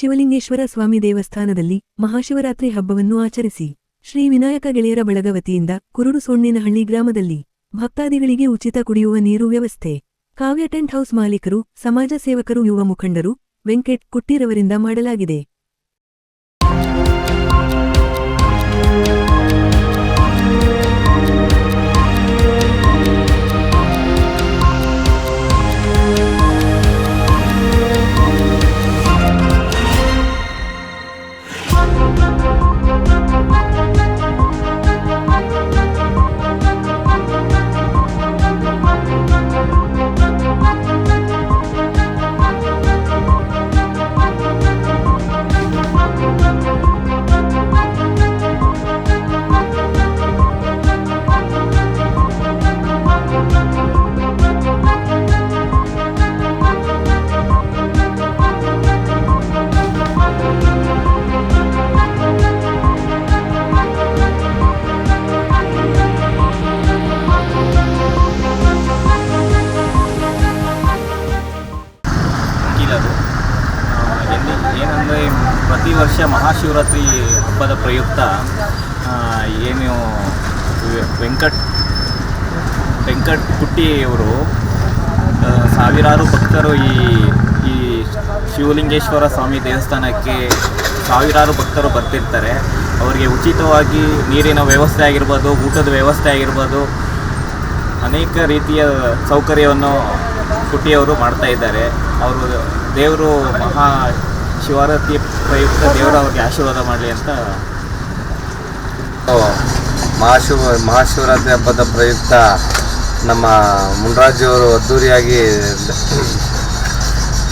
ಶಿವಲಿಂಗೇಶ್ವರ ಸ್ವಾಮಿ ದೇವಸ್ಥಾನದಲ್ಲಿ ಮಹಾಶಿವರಾತ್ರಿ ಹಬ್ಬವನ್ನು ಆಚರಿಸಿ, ಶ್ರೀ ವಿನಾಯಕ ಗೆಳೆಯರ ಬಳಗ ವತಿಯಿಂದ ಕುರುಡು ಸೊಣ್ಣಿನಹಳ್ಳಿ ಗ್ರಾಮದಲ್ಲಿ ಭಕ್ತಾದಿಗಳಿಗೆ ಉಚಿತ ಕುಡಿಯುವ ನೀರು ವ್ಯವಸ್ಥೆ. ಕಾವ್ಯ ಟೆಂಟ್ ಹೌಸ್ ಮಾಲೀಕರು, ಸಮಾಜ ಸೇವಕರು, ಯುವ ಮುಖಂಡರು, ವೆಂಕಟ್ ಕುಟ್ಟಿರವರಿಂದ ಮಾಡಲಾಗಿದೆ. ಏನಂದರೆ ಪ್ರತಿ ವರ್ಷ ಮಹಾಶಿವರಾತ್ರಿ ಹಬ್ಬದ ಪ್ರಯುಕ್ತ ಏನು ವೆಂಕಟ್ ವೆಂಕಟ್ ಪುಟ್ಟಿಯವರು ಸಾವಿರಾರು ಭಕ್ತರು ಈ ಈ ಶಿವಲಿಂಗೇಶ್ವರ ಸ್ವಾಮಿ ದೇವಸ್ಥಾನಕ್ಕೆ ಸಾವಿರಾರು ಭಕ್ತರು ಬರ್ತಿರ್ತಾರೆ. ಅವರಿಗೆ ಉಚಿತವಾಗಿ ನೀರಿನ ವ್ಯವಸ್ಥೆ ಆಗಿರ್ಬೋದು, ಊಟದ ವ್ಯವಸ್ಥೆ ಆಗಿರ್ಬೋದು, ಅನೇಕ ರೀತಿಯ ಸೌಕರ್ಯವನ್ನು ಪುಟ್ಟಿಯವರು ಮಾಡ್ತಾ ಇದ್ದಾರೆ. ಅವರು ದೇವರು ಮಹಾ ಶಿವರಾತ್ರಿ ಪ್ರಯುಕ್ತ ದೇವರು ಅವ್ರಿಗೆ ಆಶೀರ್ವಾದ ಮಾಡಲಿ ಅಂತ. ಮಹಾಶಿವ, ಮಹಾಶಿವರಾತ್ರಿ ಹಬ್ಬದ ಪ್ರಯುಕ್ತ ನಮ್ಮ ಮುನ್ರಾಜಿಯವರು ಅದ್ಧೂರಿಯಾಗಿ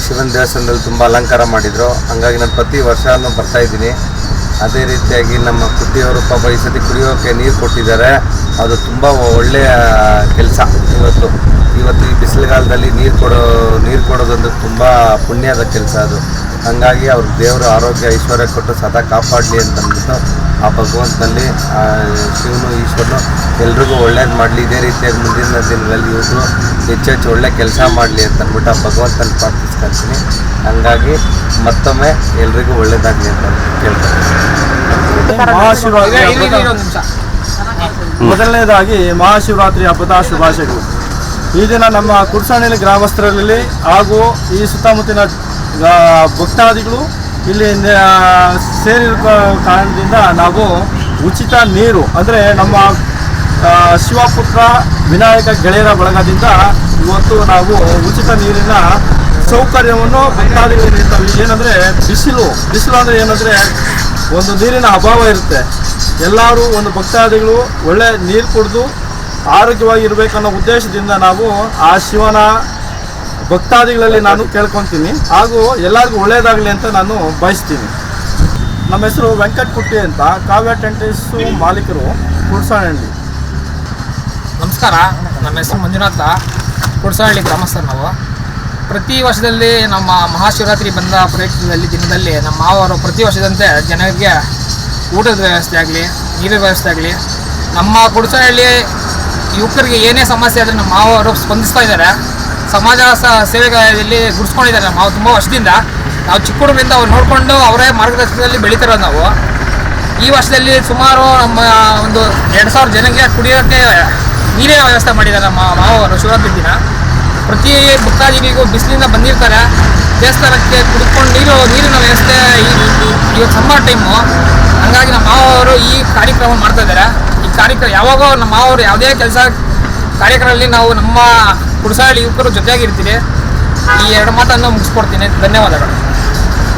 ಶಿವನ ದೇವಸ್ಥಾನದಲ್ಲಿ ತುಂಬ ಅಲಂಕಾರ ಮಾಡಿದರು. ಹಂಗಾಗಿ ನಾನು ಪ್ರತಿ ವರ್ಷನೂ ಬರ್ತಾ ಇದ್ದೀನಿ. ಅದೇ ರೀತಿಯಾಗಿ ನಮ್ಮ ಕುಟ್ಟಿಯವರು ಪಾಪ ಈ ಸತಿ ಕುಡಿಯೋಕ್ಕೆ ನೀರು ಕೊಟ್ಟಿದ್ದಾರೆ. ಅದು ತುಂಬ ಒಳ್ಳೆಯ ಕೆಲಸ ಇವತ್ತು. ಇವತ್ತು ಈ ಬಿಸಿಲುಗಾಲದಲ್ಲಿ ನೀರು ಕೊಡೋ, ನೀರು ಕೊಡೋದೊಂದು ತುಂಬ ಪುಣ್ಯದ ಕೆಲಸ ಅದು. ಹಾಗಾಗಿ ಅವ್ರ ದೇವರು ಆರೋಗ್ಯ ಐಶ್ವರ್ಯ ಕೊಟ್ಟು ಸದಾ ಕಾಪಾಡಲಿ ಅಂತಂದ್ಬಿಟ್ಟು ಆ ಭಗವಂತನಲ್ಲಿ ಆ ಶಿವನು ಈಶ್ವರನು ಎಲ್ರಿಗೂ ಒಳ್ಳೇದು ಮಾಡಲಿ. ಇದೇ ರೀತಿಯಾಗಿ ಮುಂದಿನ ದಿನಗಳಲ್ಲಿ ಇವರು ಹೆಚ್ಚೆಚ್ಚು ಒಳ್ಳೆ ಕೆಲಸ ಮಾಡಲಿ ಅಂತಂದ್ಬಿಟ್ಟು ಆ ಭಗವಂತನ ಪ್ರಾರ್ಥಿಸ್ಕೊಳ್ತೀನಿ ಹಂಗಾಗಿ ಮತ್ತೊಮ್ಮೆ ಎಲ್ರಿಗೂ ಒಳ್ಳೇದಾಗಲಿ ಅಂತ ಕೇಳ್ತೀನಿ ಮೊದಲನೇದಾಗಿ ಮಹಾಶಿವರಾತ್ರಿ ಹಬ್ಬದ ಶುಭಾಶಯಗಳು. ಈ ದಿನ ನಮ್ಮ ಕುರ್ಸಾಣಿಲಿ ಗ್ರಾಮಸ್ಥರಲ್ಲಿ ಹಾಗೂ ಈ ಸುತ್ತಮುತ್ತಿನ ಭಕ್ತಾದಿಗಳು ಇಲ್ಲಿ ಸೇರಿ ಸೇರಿರುವ ಕಾರಣದಿಂದ ನಾವು ಉಚಿತ ನೀರು, ಅಂದರೆ ನಮ್ಮ ಶಿವಪುತ್ರ ವಿನಾಯಕ ಗೆಳೆಯರ ಬಳಗದಿಂದ ಇವತ್ತು ನಾವು ಉಚಿತ ನೀರಿನ ಸೌಕರ್ಯವನ್ನು ಭಕ್ತಾದಿಗಳಿಗೆ ನೀಡ್ತಾವೆ ಏನಂದರೆ ಬಿಸಿಲು ಬಿಸಿಲು ಅಂದರೆ ಏನಂದರೆ ಒಂದು ನೀರಿನ ಅಭಾವ ಇರುತ್ತೆ. ಎಲ್ಲರೂ ಒಂದು ಭಕ್ತಾದಿಗಳು ಒಳ್ಳೆ ನೀರು ಕುಡಿದು ಆರೋಗ್ಯವಾಗಿ ಇರಬೇಕನ್ನೋ ಉದ್ದೇಶದಿಂದ ನಾವು ಆ ಶಿವನ ಭಕ್ತಾದಿಗಳಲ್ಲಿ ನಾನು ಕೇಳ್ಕೊತೀನಿ. ಹಾಗೂ ಎಲ್ಲರಿಗೂ ಒಳ್ಳೆಯದಾಗಲಿ ಅಂತ ನಾನು ಬಯಸ್ತೀನಿ. ನಮ್ಮ ಹೆಸರು ವೆಂಕಟ್ ಕುಟ್ಟಿ ಅಂತ ಕಾವ್ಯ ಟೆಂಟಿಸು ಮಾಲೀಕರು ಕುಡ್ಸಹಳ್ಳಿ ನಮಸ್ಕಾರ. ನಮ್ಮ ಹೆಸರು ಮಂಜುನಾಥ. ಕುಡ್ಸಹಳ್ಳಿ ಗ್ರಾಮಸ್ಥರು ನಾವು. ಪ್ರತಿ ವರ್ಷದಲ್ಲಿ ನಮ್ಮ ಮಹಾಶಿವರಾತ್ರಿ ಬಂದ ಪ್ರಯತ್ನದಲ್ಲಿ ದಿನದಲ್ಲಿ ನಮ್ಮ ಮಾವರು ಪ್ರತಿ ವರ್ಷದಂತೆ ಜನರಿಗೆ ಊಟದ ವ್ಯವಸ್ಥೆ ಆಗಲಿ, ನೀರಿನ ವ್ಯವಸ್ಥೆ ಆಗಲಿ, ನಮ್ಮ ಕುಡ್ಸಹಳ್ಳಿ ಯುವಕರಿಗೆ ಏನೇ ಸಮಸ್ಯೆ ಆದರೆ ನಮ್ಮ ಮಾವರು ಸ್ಪಂದಿಸ್ತಾ ಇದ್ದಾರೆ. ಸಮಾಜ ಸೇವೆಗಳಲ್ಲಿ ಗುಡಿಸ್ಕೊಂಡಿದ್ದಾರೆ ಮಾವು ತುಂಬ ವರ್ಷದಿಂದ. ನಾವು ಚಿಕ್ಕ ಹುಡುಗರಿಂದ ಅವ್ರು ನೋಡಿಕೊಂಡು ಅವರೇ ಮಾರ್ಗದರ್ಶನದಲ್ಲಿ ಬೆಳೀತಿರೋದು ನಾವು. ಈ ವರ್ಷದಲ್ಲಿ ಸುಮಾರು ನಮ್ಮ ಒಂದು ಎರಡು ಸಾವಿರ ಜನಕ್ಕೆ ಕುಡಿಯೋಕ್ಕೆ ನೀರಿನ ವ್ಯವಸ್ಥೆ ಮಾಡಿದ್ದಾರೆ ನಮ್ಮ ಮಾವರು ಶಿವರಾತ್ರಿ ದಿನ. ಪ್ರತಿ ಭಕ್ತಾದಿಗಳಿಗೂ ಬಿಸಿಲಿಂದ ಬಂದಿರ್ತಾರೆ. ದೇವಸ್ಥಾನಕ್ಕೆ ಕುಡ್ಕೊಂಡು ನೀರು, ನೀರಿನ ವ್ಯವಸ್ಥೆ ಇವತ್ತು ಸಮ್ಮರ್ ಟೈಮು. ಹಂಗಾಗಿ ನಮ್ಮ ಮಾವರು ಈ ಕಾರ್ಯಕ್ರಮ ಮಾಡ್ತಾ ಇದ್ದಾರೆ. ಈ ಕಾರ್ಯಕ್ರಮ ಯಾವಾಗೋ ನಮ್ಮ ಮಾವರು ಯಾವುದೇ ಕೆಲಸ ಕಾರ್ಯಕ್ರಮದಲ್ಲಿ ನಾವು ನಮ್ಮ ಕುಡಸಾಳಿ ಯುವಕರು ಜೊತೆಯಾಗಿರ್ತೀರಿ. ಈ ಎರಡು ಮಾತನ್ನು ಮುಗಿಸ್ಕೊಡ್ತೀನಿ. ಧನ್ಯವಾದಗಳು.